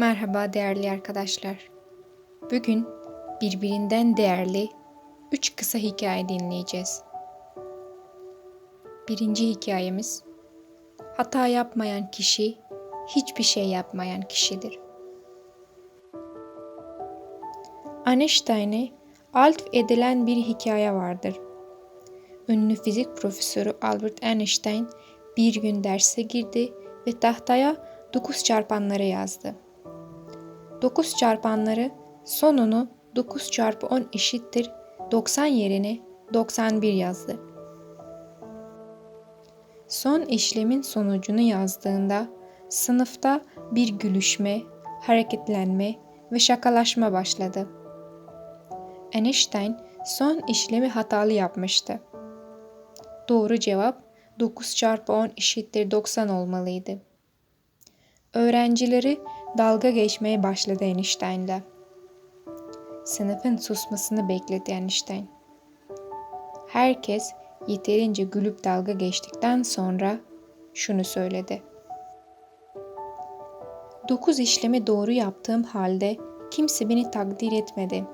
Merhaba değerli arkadaşlar. Bugün birbirinden değerli üç kısa hikaye dinleyeceğiz. Birinci hikayemiz Hata yapmayan kişi hiçbir şey yapmayan kişidir. Einstein'e alt edilen bir hikaye vardır. Ünlü fizik profesörü Albert Einstein bir gün derse girdi ve tahtaya 9 çarpanları yazdı. 9 çarpanları sonunu 9 çarpı 10 eşittir 90 yerine 91 yazdı. Son işlemin sonucunu yazdığında sınıfta bir gülüşme, hareketlenme ve şakalaşma başladı. Einstein son işlemi hatalı yapmıştı. Doğru cevap 9 çarpı 10 eşittir 90 olmalıydı. Öğrencileri dalga geçmeye başladı Einstein'la. Sınıfın susmasını bekledi Einstein. Herkes yeterince gülüp dalga geçtikten sonra şunu söyledi. Dokuz işlemi doğru yaptığım halde kimse beni takdir etmedi.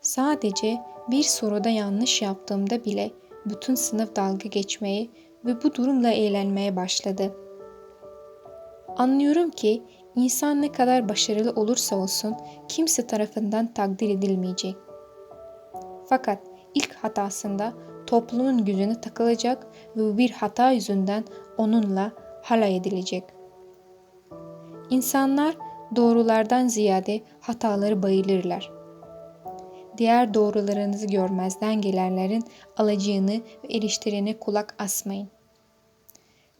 Sadece bir soruda yanlış yaptığımda bile bütün sınıf dalga geçmeye ve bu durumla eğlenmeye başladı. Anlıyorum ki insan ne kadar başarılı olursa olsun kimse tarafından takdir edilmeyecek. Fakat ilk hatasında toplumun gücüne takılacak ve bir hata yüzünden onunla halay edilecek. İnsanlar doğrulardan ziyade hataları bayılırlar. Diğer doğrularınızı görmezden gelenlerin alacağını ve eleştirine kulak asmayın.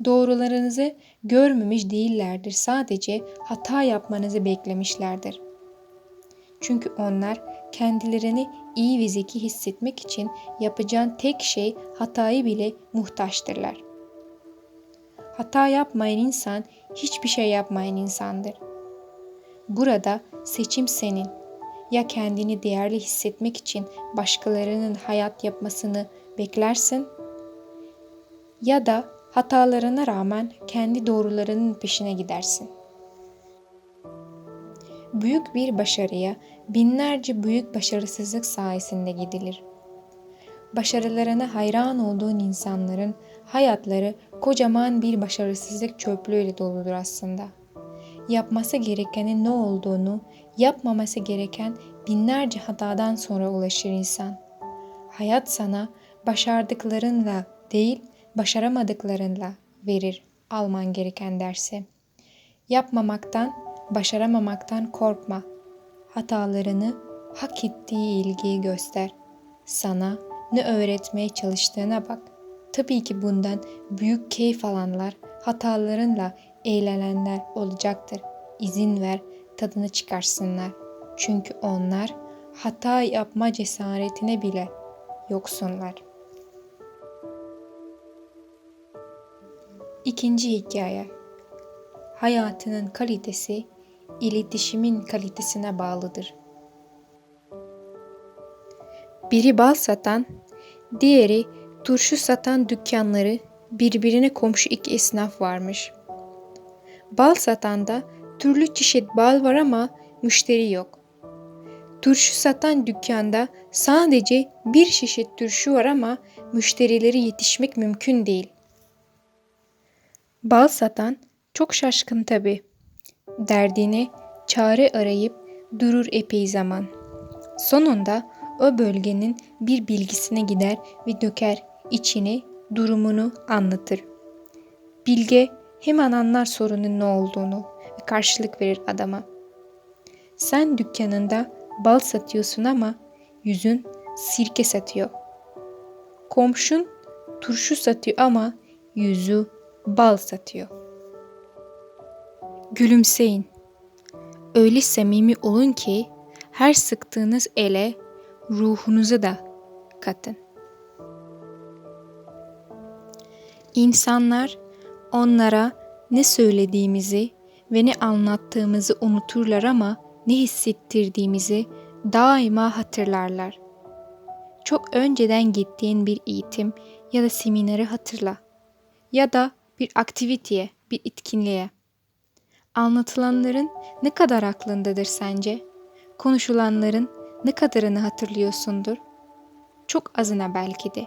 Doğrularınızı görmemiş değillerdir. Sadece hata yapmanızı beklemişlerdir. Çünkü onlar kendilerini iyi ve zeki hissetmek için yapacağın tek şey hatayı bile muhtaçtırlar. Hata yapmayan insan hiçbir şey yapmayan insandır. Burada seçim senin. Ya kendini değerli hissetmek için başkalarının hayat yapmasını beklersin ya da hatalarına rağmen kendi doğrularının peşine gidersin. Büyük bir başarıya binlerce büyük başarısızlık sayesinde gidilir. Başarılarına hayran olduğun insanların hayatları kocaman bir başarısızlık çöplüğüyle doludur aslında. Yapması gerekenin ne olduğunu, yapmaması gereken binlerce hatadan sonra ulaşır insan. Hayat sana başardıklarınla değil, başaramadıklarınla verir alman gereken dersi. Yapmamaktan, başaramamaktan korkma. Hatalarını hak ettiği ilgiyi göster. Sana ne öğretmeye çalıştığına bak. Tabii ki bundan büyük keyif alanlar, hatalarınla eğlenenler olacaktır. İzin ver, tadını çıkarsınlar. Çünkü onlar hata yapma cesaretine bile yoksunlar.'' İkinci hikaye. Hayatının kalitesi iletişimin kalitesine bağlıdır. Biri bal satan, diğeri turşu satan dükkanları birbirine komşu iki esnaf varmış. Bal satanda türlü çeşit bal var ama müşteri yok. Turşu satan dükkanda sadece bir çeşit turşu var ama müşterileri yetişmek mümkün değil. Bal satan çok şaşkın tabi. Derdine çare arayıp durur epey zaman. Sonunda o bölgenin bir bilgisine gider ve döker içine durumunu anlatır. Bilge hemen anlar sorunun ne olduğunu ve karşılık verir adama. Sen dükkanında bal satıyorsun ama yüzün sirke satıyor. Komşun turşu satıyor ama yüzü bal satıyor. Gülümseyin. Öyle samimi olun ki her sıktığınız ele ruhunuzu da katın. İnsanlar onlara ne söylediğimizi ve ne anlattığımızı unuturlar ama ne hissettirdiğimizi daima hatırlarlar. Çok önceden gittiğin bir eğitim ya da semineri hatırla. Ya da bir aktiviteye, bir etkinliğe. Anlatılanların ne kadar aklındadır sence? Konuşulanların ne kadarını hatırlıyorsundur? Çok azına belki de.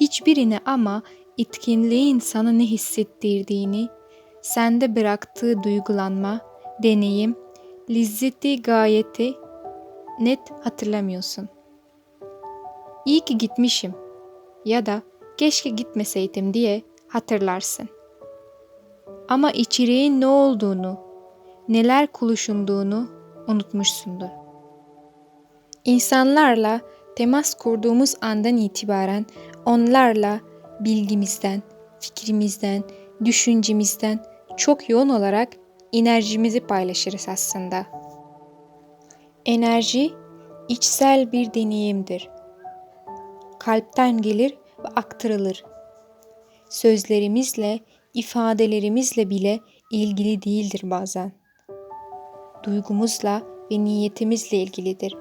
Hiçbirine ama etkinliğin sana ne hissettirdiğini, sende bıraktığı duygulanma, deneyim, lizzeti gayeti net hatırlamıyorsun. İyi ki gitmişim ya da keşke gitmeseydim diye hatırlarsın. Ama içeriğin ne olduğunu, neler konuşulduğunu unutmuşsundur. İnsanlarla temas kurduğumuz andan itibaren onlarla bilgimizden, fikrimizden, düşüncemizden çok yoğun olarak enerjimizi paylaşırız aslında. Enerji içsel bir deneyimdir. Kalpten gelir ve aktarılır. Sözlerimizle, ifadelerimizle bile ilgili değildir bazen. Duygumuzla ve niyetimizle ilgilidir.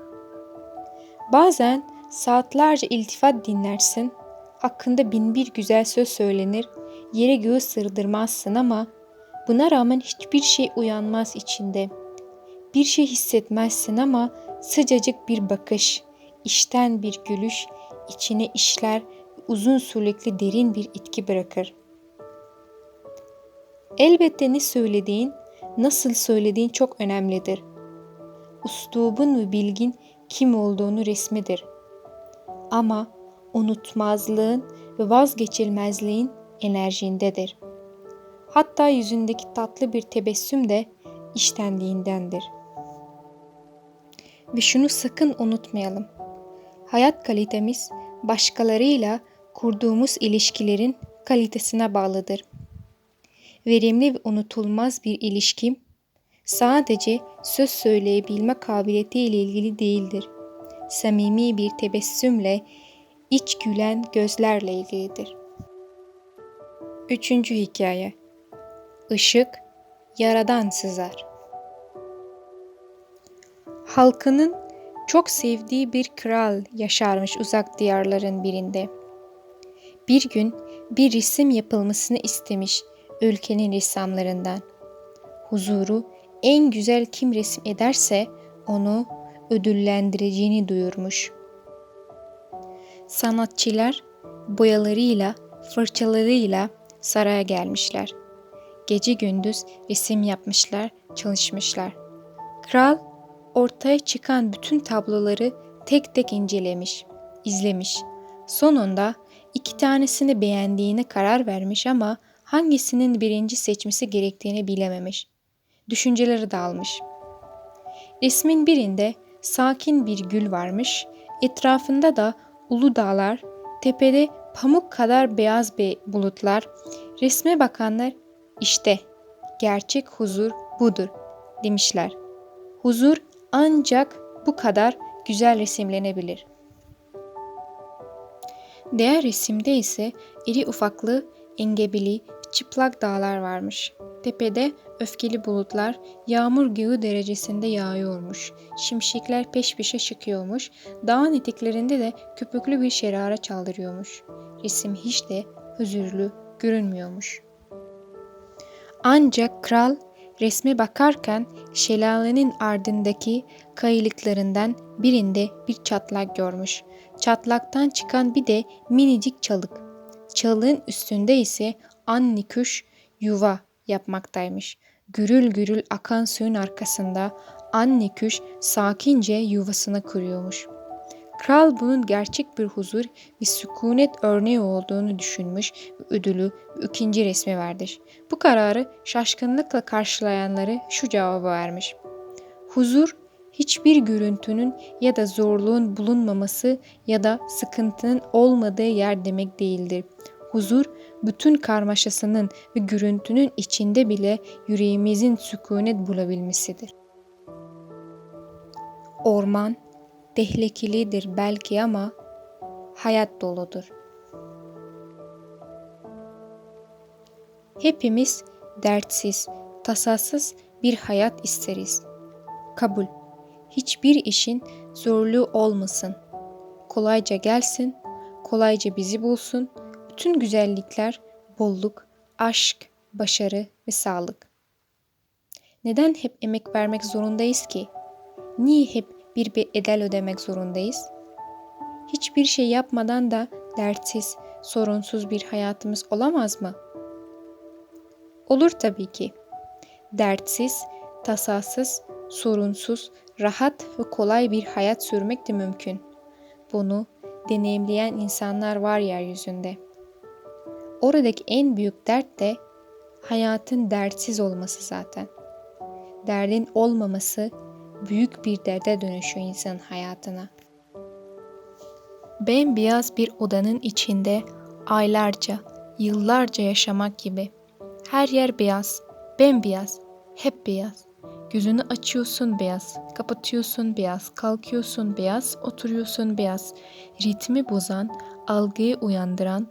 Bazen saatlerce iltifat dinlersin, hakkında bin bir güzel söz söylenir, yere göğü sırdırmazsın ama buna rağmen hiçbir şey uyanmaz içinde. Bir şey hissetmezsin ama sıcacık bir bakış, işten bir gülüş içine işler uzun soluklu derin bir itki bırakır. Elbette ne söylediğin, nasıl söylediğin çok önemlidir. Ustubun ve bilgin kim olduğunu resmidir. Ama unutmazlığın ve vazgeçilmezliğin enerjindedir. Hatta yüzündeki tatlı bir tebessüm de iştenliğindendir. Ve şunu sakın unutmayalım. Hayat kalitemiz başkalarıyla kurduğumuz ilişkilerin kalitesine bağlıdır. Verimli ve unutulmaz bir ilişkim sadece söz söyleyebilme kabiliyeti ile ilgili değildir. Samimi bir tebessümle, iç gülen gözlerle ilgilidir. Üçüncü hikaye Işık yaradan sızar. Halkının çok sevdiği bir kral yaşarmış uzak diyarların birinde. Bir gün bir resim yapılmasını istemiş ülkenin ressamlarından. Huzuru en güzel kim resim ederse onu ödüllendireceğini duyurmuş. Sanatçılar boyalarıyla, fırçalarıyla saraya gelmişler. Gece gündüz resim yapmışlar, çalışmışlar. Kral ortaya çıkan bütün tabloları tek tek incelemiş, izlemiş. Sonunda iki tanesini beğendiğine karar vermiş ama hangisinin birinci seçmesi gerektiğini bilememiş. Düşünceleri dağılmış. Resmin birinde sakin bir gül varmış, etrafında da ulu dağlar, tepede pamuk kadar beyaz bir bulutlar. Resme bakanlar işte gerçek huzur budur demişler. Huzur ancak bu kadar güzel resimlenebilir. Diğer resimde ise iri ufaklı, engebeli, çıplak dağlar varmış. Tepede öfkeli bulutlar yağmur göğü derecesinde yağıyormuş. Şimşekler peş peşe çıkıyormuş. Dağın eteklerinde de köpüklü bir şerare çaldırıyormuş. Resim hiç de huzurlu görünmüyormuş. Ancak kral resme bakarken şelalenin ardındaki kayalıklarından birinde bir çatlak görmüş. Çatlaktan çıkan bir de minicik çalık. Çalığın üstünde ise anne kuş yuva yapmaktaymış. Gürül gürül akan suyun arkasında anne kuş sakince yuvasını kuruyormuş. Kral bunun gerçek bir huzur ve sükunet örneği olduğunu düşünmüş ve ödülü ikinci resme vermiş. Bu kararı şaşkınlıkla karşılayanları şu cevabı vermiş. Huzur hiçbir görüntünün ya da zorluğun bulunmaması ya da sıkıntının olmadığı yer demek değildir. Huzur bütün karmaşasının ve görüntünün içinde bile yüreğimizin sükunet bulabilmesidir. Orman tehlikelidir belki ama hayat doludur. Hepimiz dertsiz, tasasız bir hayat isteriz. Kabul. Hiçbir işin zorluğu olmasın. Kolayca gelsin, kolayca bizi bulsun. Bütün güzellikler, bolluk, aşk, başarı ve sağlık. Neden hep emek vermek zorundayız ki? Niye hep bir bedel ödemek zorundayız? Hiçbir şey yapmadan da dertsiz, sorunsuz bir hayatımız olamaz mı? Olur tabii ki. Dertsiz, tasasız, sorunsuz, rahat ve kolay bir hayat sürmek de mümkün. Bunu deneyimleyen insanlar var yeryüzünde. Oradaki en büyük dert de hayatın dertsiz olması zaten. Derdin olmaması büyük bir derde dönüşüyor insanın hayatına. Bembeyaz bir odanın içinde aylarca, yıllarca yaşamak gibi. Her yer beyaz, bembeyaz, hep beyaz. Gözünü açıyorsun beyaz, kapatıyorsun beyaz, kalkıyorsun beyaz, oturuyorsun beyaz. Ritmi bozan, algıyı uyandıran,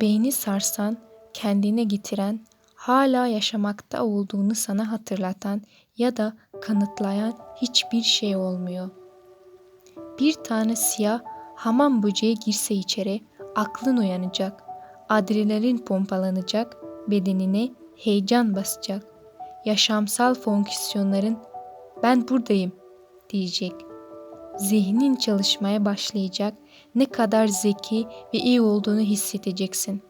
beyni sarsan, kendine getiren, hala yaşamakta olduğunu sana hatırlatan ya da kanıtlayan hiçbir şey olmuyor. Bir tane siyah hamam böceği girse içeri, aklın uyanacak, adrenalin pompalanacak, bedenine heyecan basacak. Yaşamsal fonksiyonların ben buradayım diyecek. Zihnin çalışmaya başlayacak. Ne kadar zeki ve iyi olduğunu hissedeceksin.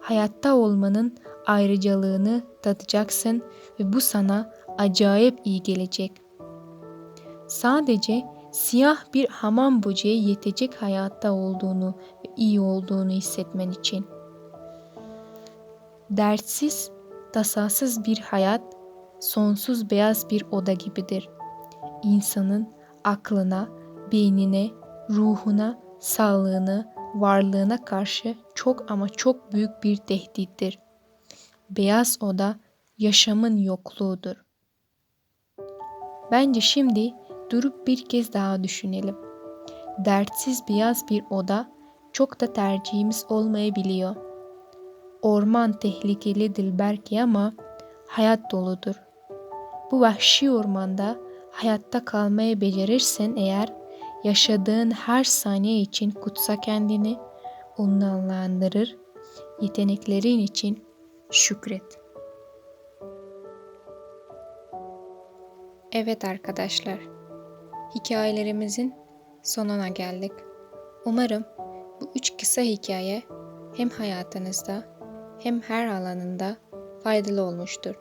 Hayatta olmanın ayrıcalığını tadacaksın ve bu sana acayip iyi gelecek. Sadece siyah bir hamam böceği yetecek hayatta olduğunu ve iyi olduğunu hissetmen için. Dertsiz, tasasız bir hayat, sonsuz beyaz bir oda gibidir. İnsanın aklına, beynine, ruhuna, sağlığına, varlığına karşı çok ama çok büyük bir tehdittir. Beyaz oda yaşamın yokluğudur. Bence şimdi durup bir kez daha düşünelim. Dertsiz beyaz bir oda çok da tercihimiz olmayabiliyor. Orman tehlikelidir belki ama hayat doludur. Bu vahşi ormanda hayatta kalmayı becerirsen eğer yaşadığın her saniye için kutsa kendini, onurlandırır, yeteneklerin için şükret. Evet arkadaşlar, hikayelerimizin sonuna geldik. Umarım bu üç kısa hikaye hem hayatınızda hem her alanında faydalı olmuştur.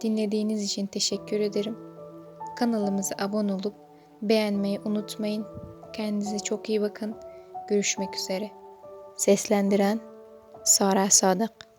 Dinlediğiniz için teşekkür ederim. Kanalımıza abone olup beğenmeyi unutmayın. Kendinize çok iyi bakın. Görüşmek üzere. Seslendiren Sara Sadık